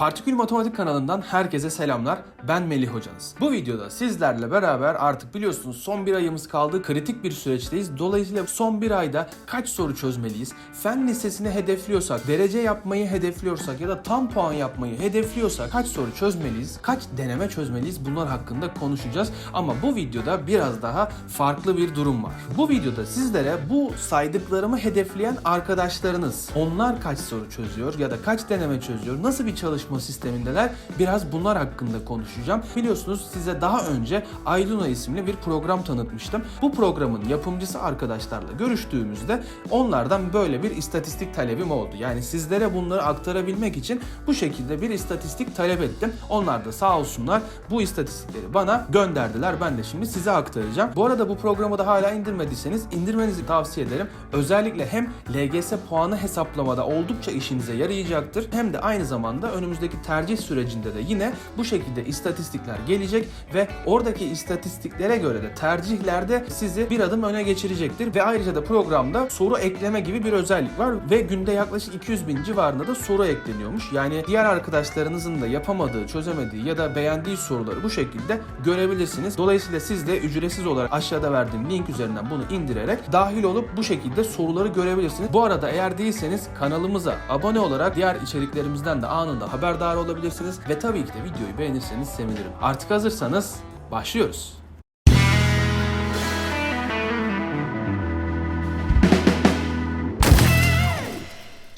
Partikül Matematik kanalından herkese selamlar. Ben Melih hocanız. Bu videoda sizlerle beraber artık biliyorsunuz son bir ayımız kaldı. Kritik bir süreçteyiz. Dolayısıyla son bir ayda kaç soru çözmeliyiz? Fen lisesini hedefliyorsak, derece yapmayı hedefliyorsak ya da tam puan yapmayı hedefliyorsak kaç soru çözmeliyiz? Kaç deneme çözmeliyiz? Bunlar hakkında konuşacağız. Ama bu videoda biraz daha farklı bir durum var. Bu videoda sizlere bu saydıklarımı hedefleyen arkadaşlarınız, onlar kaç soru çözüyor ya da kaç deneme çözüyor, nasıl bir çalışma sistemindeler biraz bunlar hakkında konuşacağım. Biliyorsunuz size daha önce Ayluna isimli bir program tanıtmıştım. Bu programın yapımcısı arkadaşlarla görüştüğümüzde onlardan böyle bir istatistik talebim oldu. Yani sizlere bunları aktarabilmek için bu şekilde bir istatistik talep ettim. Onlar da sağ olsunlar bu istatistikleri bana gönderdiler. Ben de şimdi size aktaracağım. Bu arada bu programı da hala indirmediyseniz indirmenizi tavsiye ederim. Özellikle hem LGS puanı hesaplamada oldukça işinize yarayacaktır. Hem de aynı zamanda önümüzdeki tercih sürecinde de yine bu şekilde istatistikler gelecek ve oradaki istatistiklere göre de tercihlerde sizi bir adım öne geçirecektir ve ayrıca da programda soru ekleme gibi bir özellik var ve günde yaklaşık 200 bin civarında da soru ekleniyormuş. Yani diğer arkadaşlarınızın da yapamadığı, çözemediği ya da beğendiği soruları bu şekilde görebilirsiniz. Dolayısıyla siz de ücretsiz olarak aşağıda verdiğim link üzerinden bunu indirerek dahil olup bu şekilde soruları görebilirsiniz. Bu arada eğer değilseniz kanalımıza abone olarak diğer içeriklerimizden de anında haberdar olabilirsiniz ve tabii ki de videoyu beğenirseniz sevinirim. Artık hazırsanız başlıyoruz.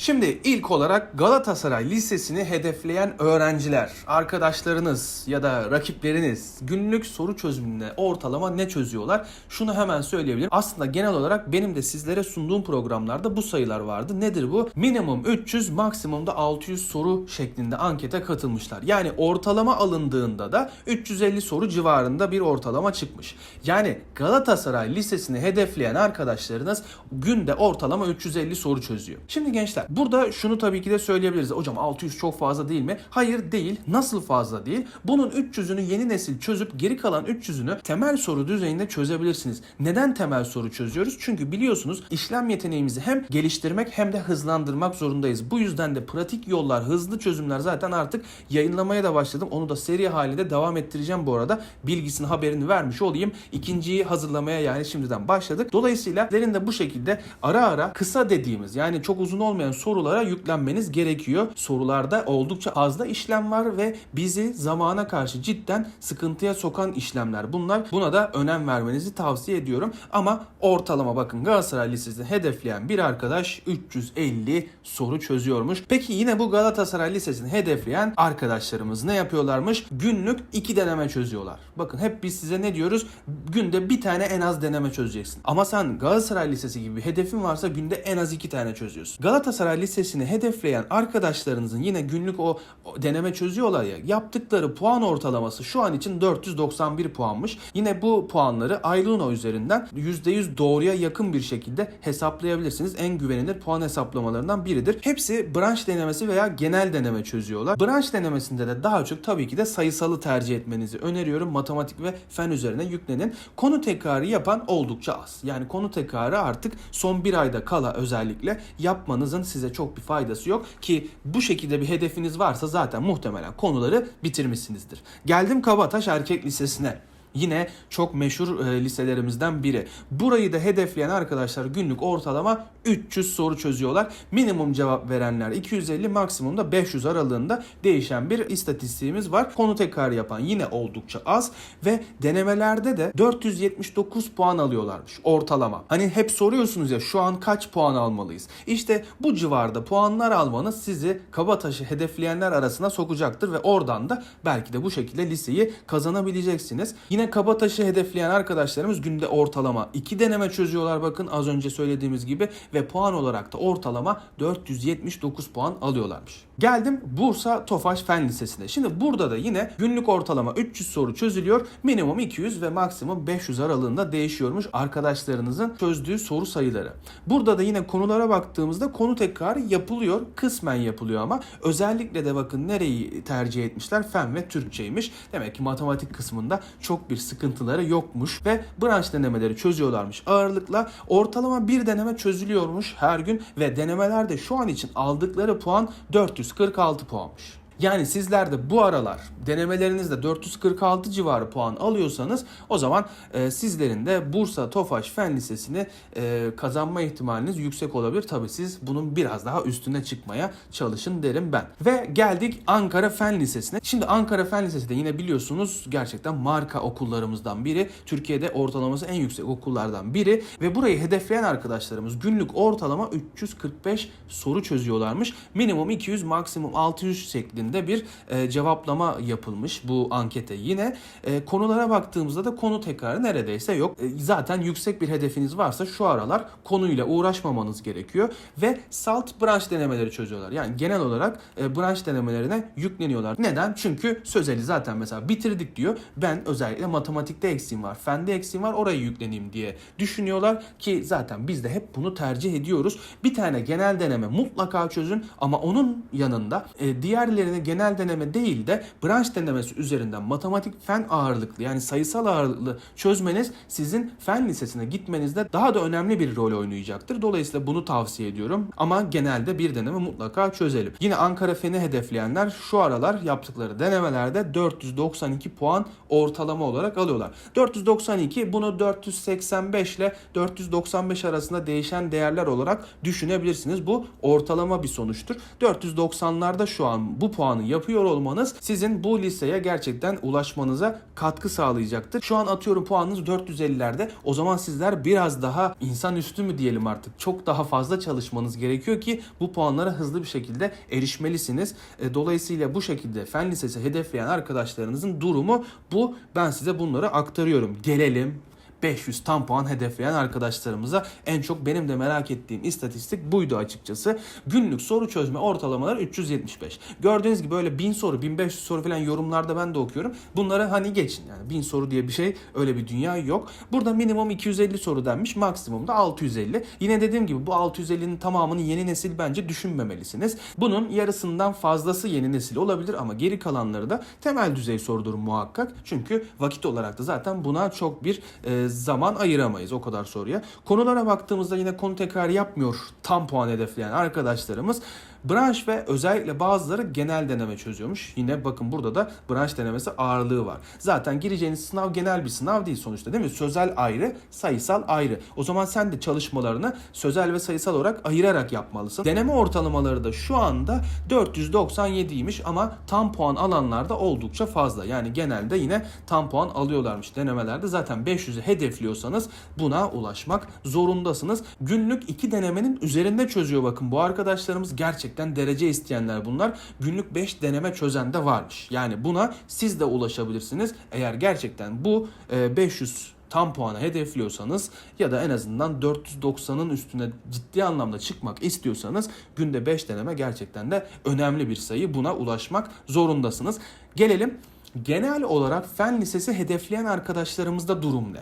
Şimdi ilk olarak Galatasaray Lisesi'ni hedefleyen öğrenciler, arkadaşlarınız ya da rakipleriniz günlük soru çözümünde ortalama ne çözüyorlar? Şunu hemen söyleyebilirim. Aslında genel olarak benim de sizlere sunduğum programlarda bu sayılar vardı. Nedir bu? Minimum 300, maksimumda 600 soru şeklinde ankete katılmışlar. Yani ortalama alındığında da 350 soru civarında bir ortalama çıkmış. Yani Galatasaray Lisesi'ni hedefleyen arkadaşlarınız günde ortalama 350 soru çözüyor. Şimdi gençler burada şunu tabii ki de söyleyebiliriz. Hocam 600 çok fazla değil mi? Hayır değil. Nasıl fazla değil? Bunun 300'ünü yeni nesil çözüp geri kalan 300'ünü temel soru düzeyinde çözebilirsiniz. Neden temel soru çözüyoruz? Çünkü biliyorsunuz işlem yeteneğimizi hem geliştirmek hem de hızlandırmak zorundayız. Bu yüzden de pratik yollar, hızlı çözümler zaten artık yayınlamaya da başladım. Onu da seri halinde devam ettireceğim bu arada. Bilgisini haberini vermiş olayım. İkinciyi hazırlamaya yani şimdiden başladık. Dolayısıyla sizlerin de bu şekilde ara ara kısa dediğimiz yani çok uzun olmayan sorulara yüklenmeniz gerekiyor. Sorularda oldukça fazla işlem var ve bizi zamana karşı cidden sıkıntıya sokan işlemler bunlar. Buna da önem vermenizi tavsiye ediyorum. Ama ortalama bakın Galatasaray Lisesi'ni hedefleyen bir arkadaş 350 soru çözüyormuş. Peki yine bu Galatasaray Lisesi'ni hedefleyen arkadaşlarımız ne yapıyorlarmış? Günlük iki deneme çözüyorlar. Bakın hep biz size ne diyoruz? Günde bir tane en az deneme çözeceksin. Ama sen Galatasaray Lisesi gibi bir hedefin varsa günde en az iki tane çözüyorsun. Galatasaray Lisesi'ni hedefleyen arkadaşlarınızın yine günlük o, o deneme çözüyorlar ya yaptıkları puan ortalaması şu an için 491 puanmış. Yine bu puanları Ayluno üzerinden %100 doğruya yakın bir şekilde hesaplayabilirsiniz. En güvenilir puan hesaplamalarından biridir. Hepsi branş denemesi veya genel deneme çözüyorlar. Branş denemesinde de daha çok tabii ki de sayısalı tercih etmenizi öneriyorum. Matematik ve fen üzerine yüklenin. Konu tekrarı yapan oldukça az. Yani konu tekrarı artık son bir ayda kala özellikle yapmanızın size çok bir faydası yok ki bu şekilde bir hedefiniz varsa zaten muhtemelen konuları bitirmişsinizdir. Geldim Kabataş Erkek Lisesi'ne. Yine çok meşhur e, liselerimizden biri. Burayı da hedefleyen arkadaşlar günlük ortalama 300 soru çözüyorlar. Minimum cevap verenler 250, maksimumda 500 aralığında değişen bir istatistiğimiz var. Konu tekrar yapan yine oldukça az ve denemelerde de 479 puan alıyorlarmış ortalama. Hani hep soruyorsunuz ya şu an kaç puan almalıyız? İşte bu civarda puanlar almanız sizi Kabataş'ı hedefleyenler arasına sokacaktır ve oradan da belki de bu şekilde liseyi kazanabileceksiniz. Yine Kabataş'ı hedefleyen arkadaşlarımız günde ortalama 2 deneme çözüyorlar bakın az önce söylediğimiz gibi ve puan olarak da ortalama 479 puan alıyorlarmış. Geldim Bursa Tofaş Fen Lisesi'ne. Şimdi burada da yine günlük ortalama 300 soru çözülüyor. Minimum 200 ve maksimum 500 aralığında değişiyormuş arkadaşlarınızın çözdüğü soru sayıları. Burada da yine konulara baktığımızda konu tekrarı yapılıyor. Kısmen yapılıyor ama özellikle de bakın nereyi tercih etmişler? Fen ve Türkçeymiş. Demek ki matematik kısmında çok bir sıkıntıları yokmuş ve branş denemeleri çözüyorlarmış ağırlıkla. Ortalama bir deneme çözülüyormuş her gün ve denemelerde şu an için aldıkları puan 446 puanmış. Yani sizler de bu aralar denemelerinizde 446 civarı puan alıyorsanız o zaman e, sizlerin de Bursa Tofaş Fen Lisesi'ni e, kazanma ihtimaliniz yüksek olabilir. Tabi siz bunun biraz daha üstüne çıkmaya çalışın derim ben. Ve geldik Ankara Fen Lisesi'ne. Şimdi Ankara Fen Lisesi de yine biliyorsunuz gerçekten marka okullarımızdan biri. Türkiye'de ortalaması en yüksek okullardan biri ve burayı hedefleyen arkadaşlarımız günlük ortalama 345 soru çözüyorlarmış. Minimum 200, maksimum 600 şeklinde bir e, cevaplama yapılmış bu ankete. Yine e, konulara baktığımızda da konu tekrarı neredeyse yok. E, zaten yüksek bir hedefiniz varsa şu aralar konuyla uğraşmamanız gerekiyor ve salt branş denemeleri çözüyorlar. Yani genel olarak e, branş denemelerine yükleniyorlar. Neden? Çünkü sözeli zaten mesela bitirdik diyor. Ben özellikle matematikte eksiğim var, fende eksiğim var oraya yükleneyim diye düşünüyorlar ki zaten biz de hep bunu tercih ediyoruz. Bir tane genel deneme mutlaka çözün ama onun yanında e, diğerlerini genel deneme değil de branş denemesi üzerinden matematik fen ağırlıklı yani sayısal ağırlıklı çözmeniz sizin fen lisesine gitmenizde daha da önemli bir rol oynayacaktır. Dolayısıyla bunu tavsiye ediyorum ama genelde bir deneme mutlaka çözelim. Yine Ankara Fen'i hedefleyenler şu aralar yaptıkları denemelerde 492 puan ortalama olarak alıyorlar. 492 bunu 485 ile 495 arasında değişen değerler olarak düşünebilirsiniz. Bu ortalama bir sonuçtur. 490'larda şu an bu puanı yapıyor olmanız sizin bu liseye gerçekten ulaşmanıza katkı sağlayacaktır. Şu an atıyorum puanınız 450'lerde. O zaman sizler biraz daha insanüstü mü diyelim artık çok daha fazla çalışmanız gerekiyor ki bu puanlara hızlı bir şekilde erişmelisiniz. E, Dolayısıyla bu şekilde fen lisesi hedefleyen arkadaşlarınızın durumu bu. Ben size bunları aktarıyorum. Gelelim 500 tam puan hedefleyen arkadaşlarımıza en çok benim de merak ettiğim istatistik buydu açıkçası. Günlük soru çözme ortalamaları 375. Gördüğünüz gibi böyle 1000 soru 1500 soru falan yorumlarda ben de okuyorum. Bunları hani geçin yani 1000 soru diye bir şey öyle bir dünya yok. Burada minimum 250 soru denmiş maksimum da 650. Yine dediğim gibi bu 650'nin tamamını yeni nesil bence düşünmemelisiniz. Bunun yarısından fazlası yeni nesil olabilir ama geri kalanları da temel düzey sorudur muhakkak. Çünkü vakit olarak da zaten buna çok bir e, zaman ayıramayız o kadar soruya. Konulara baktığımızda yine konu tekrar yapmıyor tam puan hedefleyen arkadaşlarımız. Branş ve özellikle bazıları genel deneme çözüyormuş. Yine bakın burada da branş denemesi ağırlığı var. Zaten gireceğiniz sınav genel bir sınav değil sonuçta değil mi? Sözel ayrı, sayısal ayrı. O zaman sen de çalışmalarını sözel ve sayısal olarak ayırarak yapmalısın. Deneme ortalamaları da şu anda 497'ymiş ama tam puan alanlar da oldukça fazla. Yani genelde yine tam puan alıyorlarmış denemelerde. Zaten 500'ü hedefliyorsanız buna ulaşmak zorundasınız. Günlük iki denemenin üzerinde çözüyor bakın. Bu arkadaşlarımız gerçekten derece isteyenler bunlar. Günlük 5 deneme çözen de varmış. Yani buna siz de ulaşabilirsiniz. Eğer gerçekten bu e, 500 tam puanı hedefliyorsanız ya da en azından 490'ın üstüne ciddi anlamda çıkmak istiyorsanız günde 5 deneme gerçekten de önemli bir sayı. Buna ulaşmak zorundasınız. Gelelim genel olarak fen lisesi hedefleyen arkadaşlarımızda durum ne?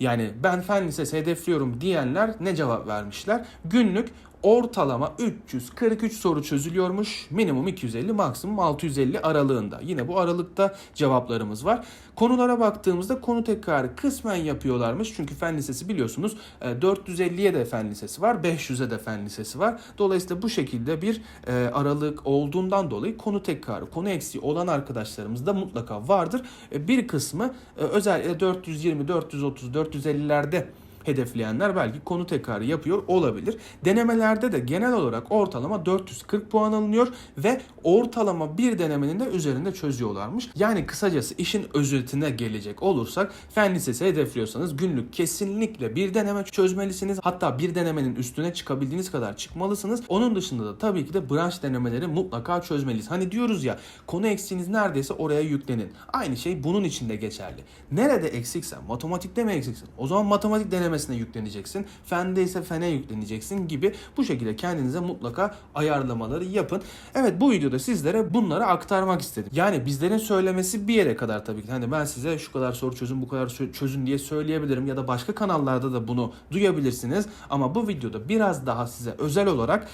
Yani ben fen lisesi hedefliyorum diyenler ne cevap vermişler? Günlük ortalama 343 soru çözülüyormuş. Minimum 250, maksimum 650 aralığında. Yine bu aralıkta cevaplarımız var. Konulara baktığımızda konu tekrarı kısmen yapıyorlarmış. Çünkü fen lisesi biliyorsunuz 450'ye de fen lisesi var, 500'e de fen lisesi var. Dolayısıyla bu şekilde bir e, aralık olduğundan dolayı konu tekrarı, konu eksiği olan arkadaşlarımız da mutlaka vardır. E, Bir kısmı e, özellikle 420, 430, 450'lerde hedefleyenler belki konu tekrarı yapıyor olabilir. Denemelerde de genel olarak ortalama 440 puan alınıyor ve ortalama bir denemenin de üzerinde çözüyorlarmış. Yani kısacası işin özetine gelecek olursak fen lisesi hedefliyorsanız günlük kesinlikle bir deneme çözmelisiniz. Hatta bir denemenin üstüne çıkabildiğiniz kadar çıkmalısınız. Onun dışında da tabii ki de branş denemeleri mutlaka çözmeliyiz. Hani diyoruz ya konu eksiğiniz neredeyse oraya yüklenin. Aynı şey bunun için de geçerli. Nerede eksiksen, matematikte mi eksiksin? O zaman matematik denemesine yükleneceksin. Fende ise fene yükleneceksin gibi bu şekilde kendinize mutlaka ayarlamaları yapın. Evet bu videoda sizlere bunları aktarmak istedim. Yani bizlerin söylemesi bir yere kadar tabii ki. Hani ben size şu kadar soru çözün, bu kadar çözün diye söyleyebilirim ya da başka kanallarda da bunu duyabilirsiniz. Ama bu videoda biraz daha size özel olarak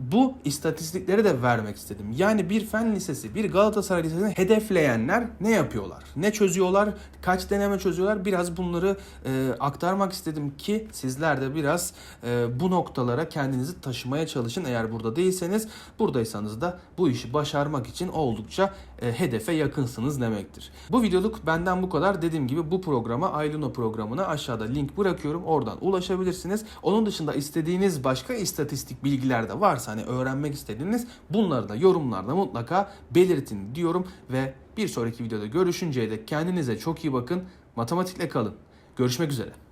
bu istatistikleri de vermek istedim. Yani bir fen lisesi, bir Galatasaray lisesini hedefleyenler ne yapıyorlar? Ne çözüyorlar? Kaç deneme çözüyorlar? Biraz bunları e, aktarmak istedim ki sizler de biraz e, bu noktalara kendinizi taşımaya çalışın. Eğer burada değilseniz, buradaysanız da bu işi başarmak için oldukça e, hedefe yakınsınız demektir. Bu videoluk benden bu kadar. Dediğim gibi bu programa, Ayluno programına aşağıda link bırakıyorum. Oradan ulaşabilirsiniz. Onun dışında istediğiniz başka istatistik bilgiler de varsa hani öğrenmek istediğiniz bunları da yorumlarda mutlaka belirtin diyorum ve bir sonraki videoda görüşünceye dek kendinize çok iyi bakın. Matematikle kalın. Görüşmek üzere.